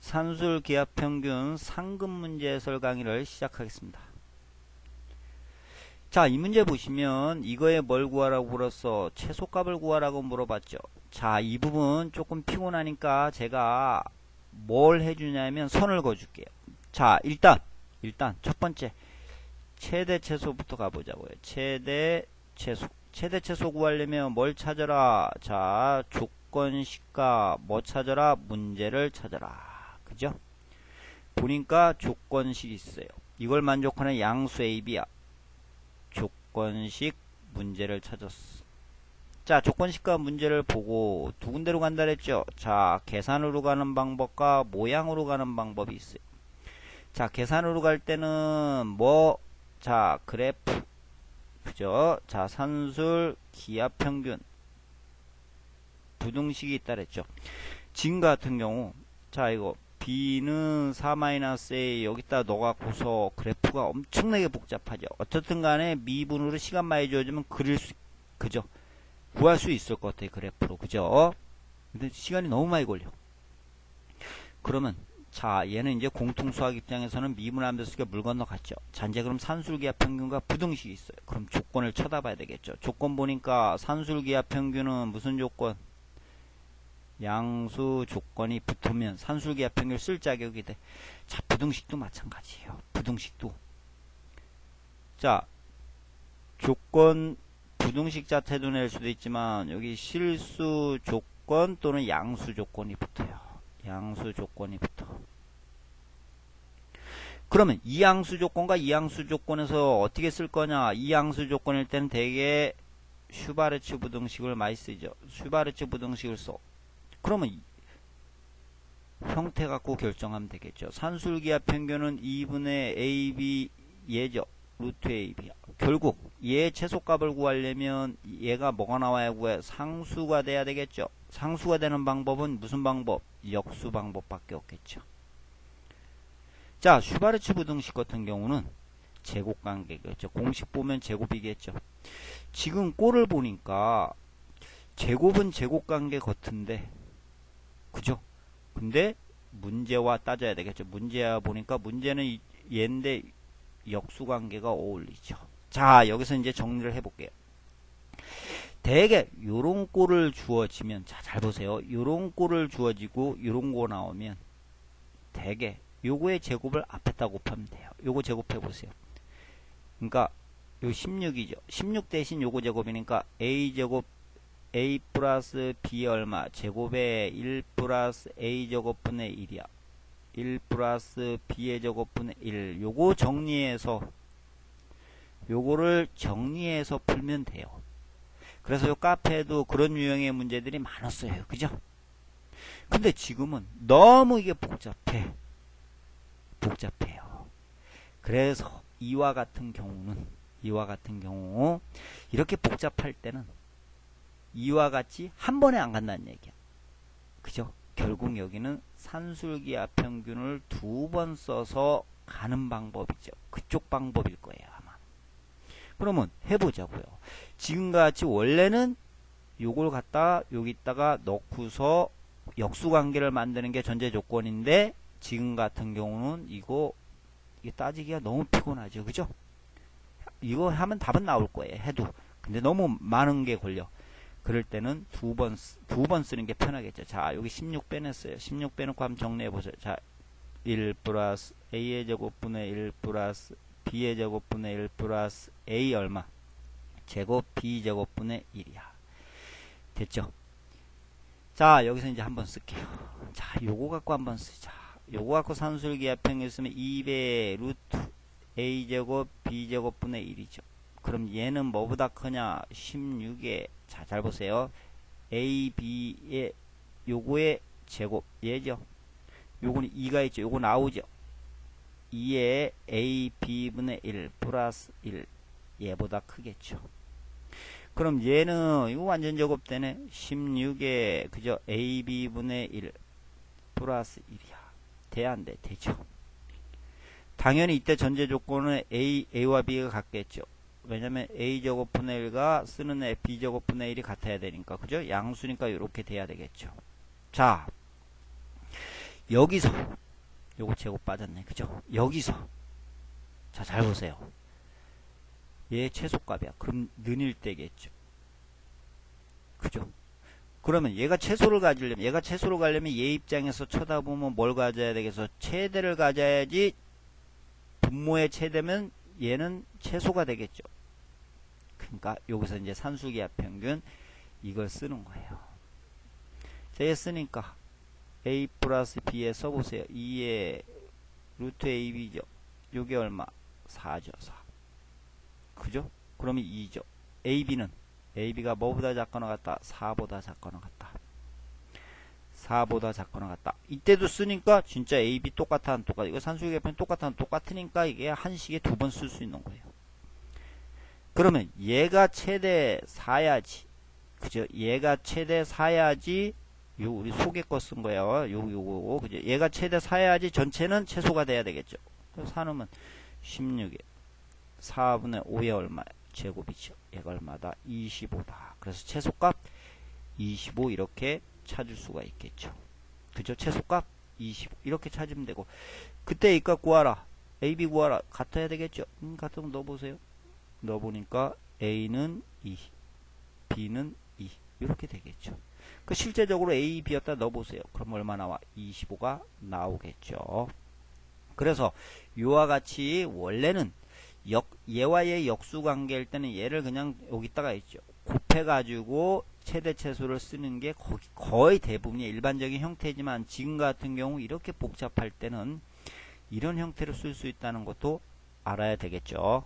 산술 기압 평균 상금 문제 해설 강의를 시작하겠습니다. 자, 이 문제 보시면 이거에 뭘 구하라고 물었어? 최소값을 구하라고 물어봤죠. 자, 이 부분 조금 피곤하니까 제가 뭘 해주냐면 선을 그어줄게요. 자, 일단 일단 첫 번째 최대 최소부터 가보자고요. 최대 최소 최대 최소 구하려면 뭘 찾아라? 자, 조건식과 뭐 찾아라? 문제를 찾아라. 그죠? 보니까 조건식이 있어요. 이걸 만족하는 양수 AB야. 조건식 문제를 찾았어. 자, 조건식과 문제를 보고 두 군데로 간다 그랬죠? 자, 계산으로 가는 방법과 모양으로 가는 방법이 있어요. 자, 계산으로 갈 때는 뭐, 자, 그래프. 그죠? 자, 산술, 기압 평균. 부등식이 있다 그랬죠? 지금 같은 경우, 자, 이거 b는 4-a 여기다 넣어갖고서 그래프가 엄청나게 복잡하죠. 어떻든 간에 미분으로 시간 많이 주어지면 그릴 수, 그죠? 구할 수 있을 것 같아요. 그래프로. 그죠? 근데 시간이 너무 많이 걸려. 그러면 자 얘는 이제 공통수학 입장에서는 쓰게 물 건너갔죠. 자 이제 그럼 산술기압 평균과 부등식이 있어요. 그럼 조건을 쳐다봐야 되겠죠. 조건 보니까 산술기압 평균은 무슨 조건? 양수 조건이 붙으면 산술기압 평균을 쓸 자격이 돼. 자, 부등식도 마찬가지예요. 부등식도. 자, 조건 부등식 자체도 낼 수도 있지만 여기 실수 조건 또는 양수 조건이 붙어요. 양수 조건이 붙어. 그러면 이 양수 조건과 이 양수 조건에서 어떻게 쓸 거냐? 이 양수 조건일 때는 대개 슈바르츠 부등식을 많이 쓰죠. 슈바르츠 부등식을 써. 그러면 형태 갖고 결정하면 되겠죠. 산술기압 평균은 2분의 AB 예죠. 루트 AB야. 결국 얘 최소값을 구하려면 얘가 뭐가 나와야 구해? 상수가 돼야 되겠죠. 상수가 되는 방법은 무슨 방법? 역수 방법밖에 없겠죠. 자, 슈바르츠 부등식 같은 경우는 제곱 관계겠죠. 공식 보면 제곱이겠죠. 지금 꼴을 보니까 제곱은 제곱 관계 같은데 그죠? 근데 문제와 따져야 되겠죠. 문제와 보니까 문제는 얘인데 역수관계가 어울리죠. 자 여기서 이제 정리를 해볼게요. 대개 요런 꼴을 주어지면 자 잘 보세요. 요런 꼴을 주어지고 요런 거 나오면 대개 요거의 제곱을 앞에다 곱하면 돼요. 요거 제곱해 보세요. 그러니까 요 16이죠. 16 대신 요거 제곱이니까 a제곱 a 플러스 b 얼마? 제곱에 1 플러스 a 제곱분의 1이야. 1 플러스 b의 제곱분의 1 요거 정리해서 요거를 정리해서 풀면 돼요. 그래서 요 카페에도 그런 유형의 문제들이 많았어요. 그죠? 근데 지금은 너무 이게 복잡해. 복잡해요. 그래서 이와 같은 경우는 이와 같은 경우 이렇게 복잡할 때는 이와 같이 한 번에 안 간다는 얘기야. 그죠? 결국 여기는 산술기압 평균을 두 번 써서 가는 방법이죠. 그쪽 방법일 거예요, 아마. 그러면 해보자고요. 지금과 같이 원래는 요걸 갖다 여기다가 넣고서 역수관계를 만드는 게 전제 조건인데 지금 같은 경우는 이거 이게 따지기가 너무 피곤하죠. 그죠? 이거 하면 답은 나올 거예요. 해도. 근데 너무 많은 게 걸려. 그럴 때는 두 번, 두 번 쓰는 게 편하겠죠. 자, 여기 16 빼냈어요. 16 빼놓고 한번 정리해보세요. 자, 1 플러스 A의 제곱분의 1 플러스 B의 제곱분의 1 플러스 A 얼마? 제곱 B 제곱분의 1이야. 됐죠? 자, 여기서 이제 한번 쓸게요. 자, 요거 갖고 한번 쓰자. 요거 갖고 산술기압 평균 쓰면 2배 루트 A 제곱 B 제곱분의 1이죠. 그럼 얘는 뭐보다 크냐? 16에 자, 잘 보세요. A, B의 요거의 제곱 얘죠. 요거는 2가 있죠. 요거 나오죠. 2의 A, B분의 1 플러스 1 얘보다 크겠죠. 그럼 얘는 이거 완전 제곱 되네. 16에 그죠? A, B분의 1 플러스 1이야. 돼야 안 돼? 되죠. 당연히 이때 전제 조건은 A, A와 B가 같겠죠. 왜냐면 a제곱분의 1과 쓰는 애 b제곱분의 1이 같아야 되니까 그죠? 양수니까 이렇게 돼야 되겠죠. 자 여기서 요거 제곱 빠졌네. 그죠? 여기서 자, 잘 보세요. 얘 최소값이야. 그럼 는일 때겠죠. 그죠? 그러면 얘가 채소를 가지려면 얘가 채소를 가려면 얘 입장에서 쳐다보면 뭘 가져야 되겠어? 최대를 가져야지 분모의 최대면 얘는 채소가 되겠죠. 그러니까 여기서 이제 산수기압 평균 이걸 쓰는 거예요. 자, 얘 쓰니까 a 플러스 b에 써보세요. 2의 루트 ab죠. 요게 얼마? 4죠. 4. 그죠? 그러면 2죠. ab는 AB가 뭐보다 작거나 같다? 4보다 작거나 같다. 4보다 작거나 같다. 이때도 쓰니까 진짜 AB 똑같아 안 똑같아. 이거 산수의 개편 똑같아 안 똑같으니까 이게 한식에 두 번 쓸 수 있는 거예요. 그러면 얘가 최대 4야지. 그죠? 얘가 최대 4야지. 요 우리 속에 거 쓴 거예요. 요 요거 그죠? 얘가 최대 4야지 전체는 최소가 돼야 되겠죠. 그래서 4는 16에 4분의 5에 얼마? 제곱이죠. 얘가 얼마다? 25다. 그래서 최소값 25 이렇게 찾을 수가 있겠죠. 그죠? 최소값 25 이렇게 찾으면 되고 그때 이값 구하라. AB 구하라. 같아야 되겠죠. 음, 같으면 넣어보세요. 넣어보니까 A는 2, B는 2 이렇게 되겠죠. 그 실제적으로 A, B였다 넣어보세요. 그럼 얼마 나와? 25가 나오겠죠. 그래서 이와 같이 원래는 역, 얘와 얘 역수 관계일 때는 얘를 그냥 여기다가 있죠. 곱해가지고 최대 최소를 쓰는 게 거의 대부분이 일반적인 형태지만 지금 같은 경우 이렇게 복잡할 때는 이런 형태로 쓸 수 있다는 것도 알아야 되겠죠.